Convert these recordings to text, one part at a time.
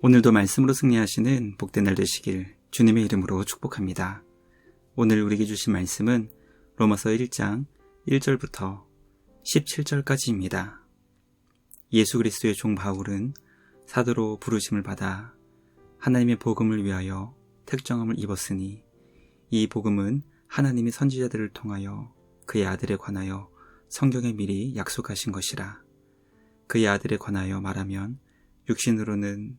오늘도 말씀으로 승리하시는 복된 날 되시길 주님의 이름으로 축복합니다. 오늘 우리에게 주신 말씀은 로마서 1장 1절부터 17절까지입니다. 예수 그리스도의 종 바울은 사도로 부르심을 받아 하나님의 복음을 위하여 택정함을 입었으니 이 복음은 하나님이 선지자들을 통하여 그의 아들에 관하여 성경에 미리 약속하신 것이라. 그의 아들에 관하여 말하면 육신으로는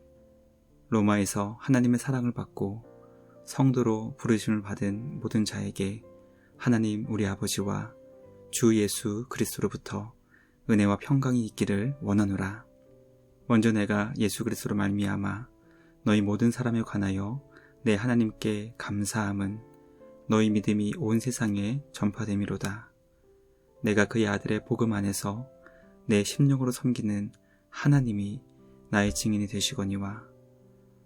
로마에서 하나님의 사랑을 받고 성도로 부르심을 받은 모든 자에게 하나님 우리 아버지와 주 예수 그리스도로부터 은혜와 평강이 있기를 원하노라. 먼저 내가 예수 그리스도로 말미암아 너희 모든 사람에 관하여 내 하나님께 감사함은 너희 믿음이 온 세상에 전파됨이로다. 내가 그의 아들의 복음 안에서 내 심령으로 섬기는 하나님이 나의 증인이 되시거니와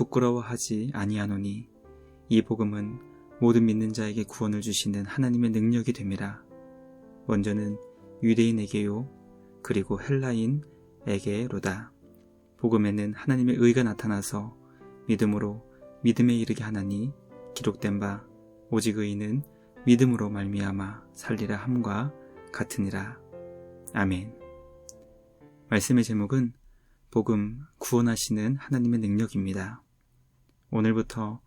부끄러워하지 아니하노니 이 복음은 모든 믿는 자에게 구원을 주시는 하나님의 능력이 됨이라. 먼저는 유대인에게요, 그리고 헬라인에게로다. 복음에는 하나님의 의가 나타나서 믿음으로 믿음에 이르게 하나니 기록된 바 오직 의인은 믿음으로 말미암아 살리라 함과 같으니라. 아멘. 말씀의 제목은 복음 구원하시는 하나님의 능력입니다. 오늘부터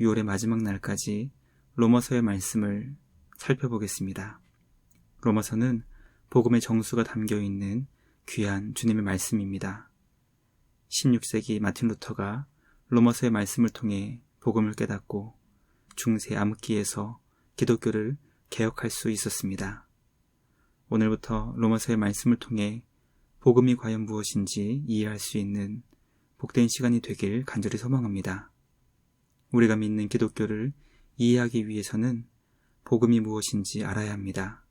6월의 마지막 날까지 로마서의 말씀을 살펴보겠습니다. 로마서는 복음의 정수가 담겨 있는 귀한 주님의 말씀입니다. 16세기 마틴 루터가 로마서의 말씀을 통해 복음을 깨닫고 중세 암흑기에서 기독교를 개혁할 수 있었습니다. 오늘부터 로마서의 말씀을 통해 복음이 과연 무엇인지 이해할 수 있는 복된 시간이 되길 간절히 소망합니다. 우리가 믿는 기독교를 이해하기 위해서는 복음이 무엇인지 알아야 합니다.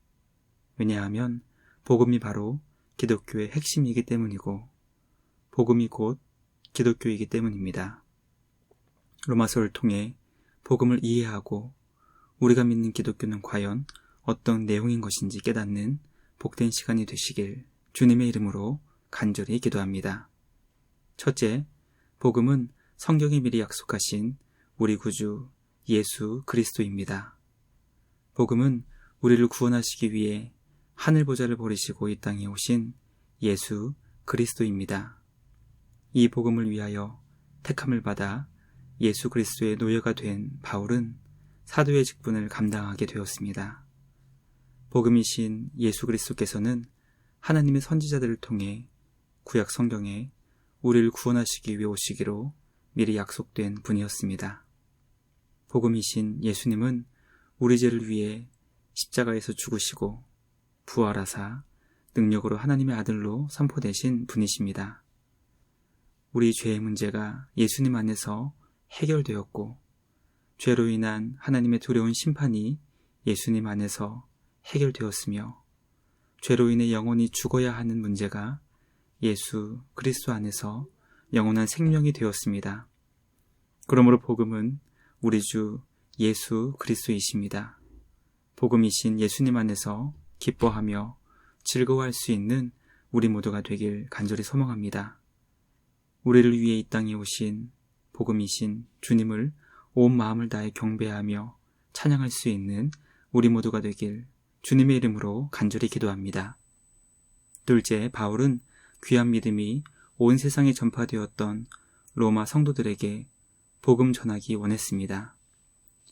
왜냐하면 복음이 바로 기독교의 핵심이기 때문이고 복음이 곧 기독교이기 때문입니다. 로마서를 통해 복음을 이해하고 우리가 믿는 기독교는 과연 어떤 내용인 것인지 깨닫는 복된 시간이 되시길 주님의 이름으로 간절히 기도합니다. 첫째, 복음은 성경이 미리 약속하신 우리 구주 예수 그리스도입니다. 복음은 우리를 구원하시기 위해 하늘 보좌를 버리시고 이 땅에 오신 예수 그리스도입니다. 이 복음을 위하여 택함을 받아 예수 그리스도의 노예가 된 바울은 사도의 직분을 감당하게 되었습니다. 복음이신 예수 그리스도께서는 하나님의 선지자들을 통해 구약 성경에 우리를 구원하시기 위해 오시기로 미리 약속된 분이었습니다. 복음이신 예수님은 우리 죄를 위해 십자가에서 죽으시고 부활하사 능력으로 하나님의 아들로 선포되신 분이십니다. 우리 죄의 문제가 예수님 안에서 해결되었고 죄로 인한 하나님의 두려운 심판이 예수님 안에서 해결되었으며 죄로 인해 영원히 죽어야 하는 문제가 예수 그리스도 안에서 영원한 생명이 되었습니다. 그러므로 복음은 우리 주 예수 그리스도이십니다. 복음이신 예수님 안에서 기뻐하며 즐거워할 수 있는 우리 모두가 되길 간절히 소망합니다. 우리를 위해 이 땅에 오신 복음이신 주님을 온 마음을 다해 경배하며 찬양할 수 있는 우리 모두가 되길 주님의 이름으로 간절히 기도합니다. 둘째, 바울은 귀한 믿음이 온 세상에 전파되었던 로마 성도들에게 복음 전하기 원했습니다.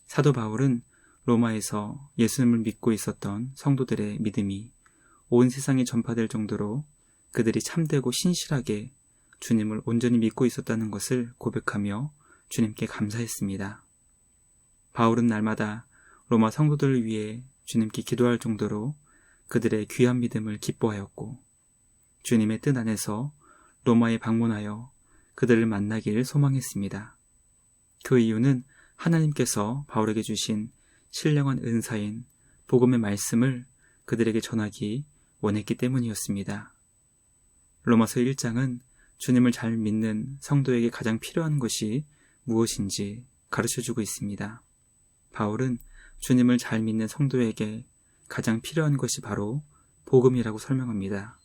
사도 바울은 로마에서 예수님을 믿고 있었던 성도들의 믿음이 온 세상에 전파될 정도로 그들이 참되고 신실하게 주님을 온전히 믿고 있었다는 것을 고백하며 주님께 감사했습니다. 바울은 날마다 로마 성도들을 위해 주님께 기도할 정도로 그들의 귀한 믿음을 기뻐하였고 주님의 뜻 안에서 로마에 방문하여 그들을 만나길 소망했습니다. 그 이유는 하나님께서 바울에게 주신 신령한 은사인 복음의 말씀을 그들에게 전하기 원했기 때문이었습니다. 로마서 1장은 주님을 잘 믿는 성도에게 가장 필요한 것이 무엇인지 가르쳐 주고 있습니다. 바울은 주님을 잘 믿는 성도에게 가장 필요한 것이 바로 복음이라고 설명합니다.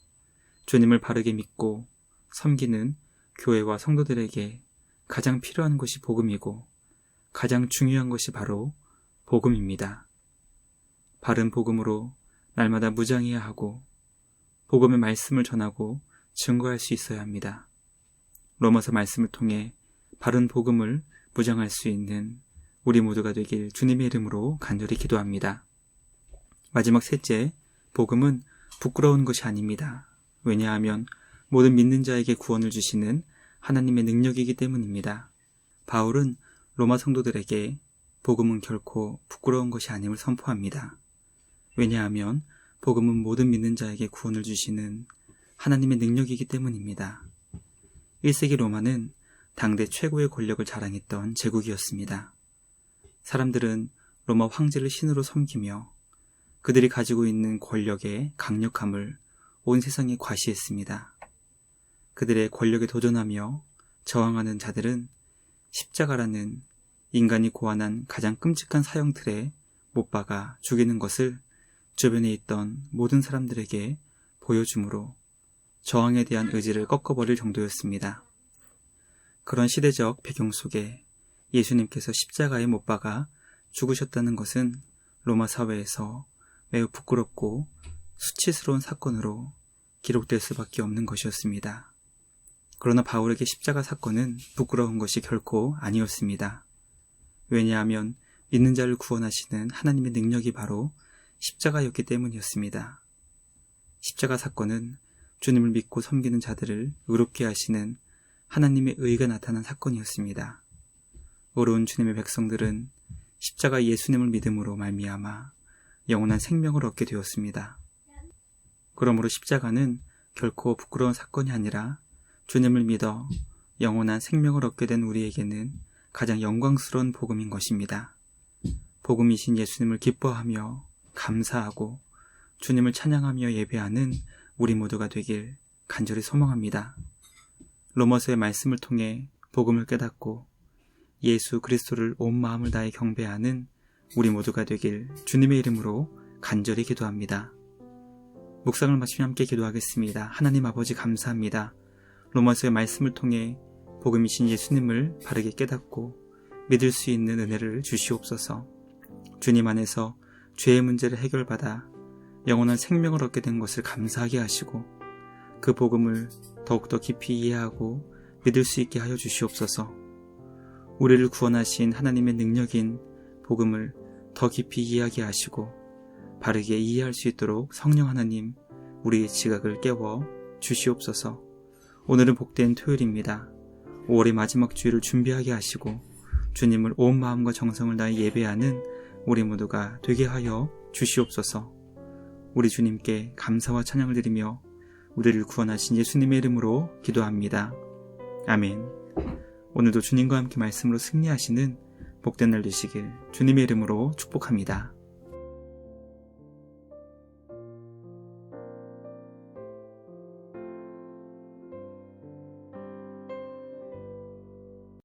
주님을 바르게 믿고 섬기는 교회와 성도들에게 가장 필요한 것이 복음이고 가장 중요한 것이 바로 복음입니다. 바른 복음으로 날마다 무장해야 하고 복음의 말씀을 전하고 증거할 수 있어야 합니다. 로마서 말씀을 통해 바른 복음을 무장할 수 있는 우리 모두가 되길 주님의 이름으로 간절히 기도합니다. 마지막 셋째, 복음은 부끄러운 것이 아닙니다. 왜냐하면 모든 믿는 자에게 구원을 주시는 하나님의 능력이기 때문입니다. 바울은 로마 성도들에게 복음은 결코 부끄러운 것이 아님을 선포합니다. 왜냐하면 복음은 모든 믿는 자에게 구원을 주시는 하나님의 능력이기 때문입니다. 1세기 로마는 당대 최고의 권력을 자랑했던 제국이었습니다. 사람들은 로마 황제를 신으로 섬기며 그들이 가지고 있는 권력의 강력함을 온 세상에 과시했습니다. 그들의 권력에 도전하며 저항하는 자들은 십자가라는 인간이 고안한 가장 끔찍한 사형 틀에 못 박아 죽이는 것을 주변에 있던 모든 사람들에게 보여주므로 저항에 대한 의지를 꺾어버릴 정도였습니다. 그런 시대적 배경 속에 예수님께서 십자가에 못 박아 죽으셨다는 것은 로마 사회에서 매우 부끄럽고 수치스러운 사건으로 기록될 수밖에 없는 것이었습니다. 그러나 바울에게 십자가 사건은 부끄러운 것이 결코 아니었습니다. 왜냐하면 믿는 자를 구원하시는 하나님의 능력이 바로 십자가였기 때문이었습니다. 십자가 사건은 주님을 믿고 섬기는 자들을 의롭게 하시는 하나님의 의가 나타난 사건이었습니다. 어려운 주님의 백성들은 십자가 예수님을 믿음으로 말미암아 영원한 생명을 얻게 되었습니다. 그러므로 십자가는 결코 부끄러운 사건이 아니라 주님을 믿어 영원한 생명을 얻게 된 우리에게는 가장 영광스러운 복음인 것입니다. 복음이신 예수님을 기뻐하며 감사하고 주님을 찬양하며 예배하는 우리 모두가 되길 간절히 소망합니다. 로머서의 말씀을 통해 복음을 깨닫고 예수 그리스도를 온 마음을 다해 경배하는 우리 모두가 되길 주님의 이름으로 간절히 기도합니다. 묵상을 마치며 함께 기도하겠습니다. 하나님 아버지 감사합니다. 로마서의 말씀을 통해 복음이신 예수님을 바르게 깨닫고 믿을 수 있는 은혜를 주시옵소서. 주님 안에서 죄의 문제를 해결받아 영원한 생명을 얻게 된 것을 감사하게 하시고 그 복음을 더욱더 깊이 이해하고 믿을 수 있게 하여 주시옵소서. 우리를 구원하신 하나님의 능력인 복음을 더 깊이 이해하게 하시고 바르게 이해할 수 있도록 성령 하나님 우리의 지각을 깨워 주시옵소서. 오늘은 복된 토요일입니다. 5월의 마지막 주일을 준비하게 하시고 주님을 온 마음과 정성을 다해 예배하는 우리 모두가 되게 하여 주시옵소서. 우리 주님께 감사와 찬양을 드리며 우리를 구원하신 예수님의 이름으로 기도합니다. 아멘. 오늘도 주님과 함께 말씀으로 승리하시는 복된 날 되시길 주님의 이름으로 축복합니다.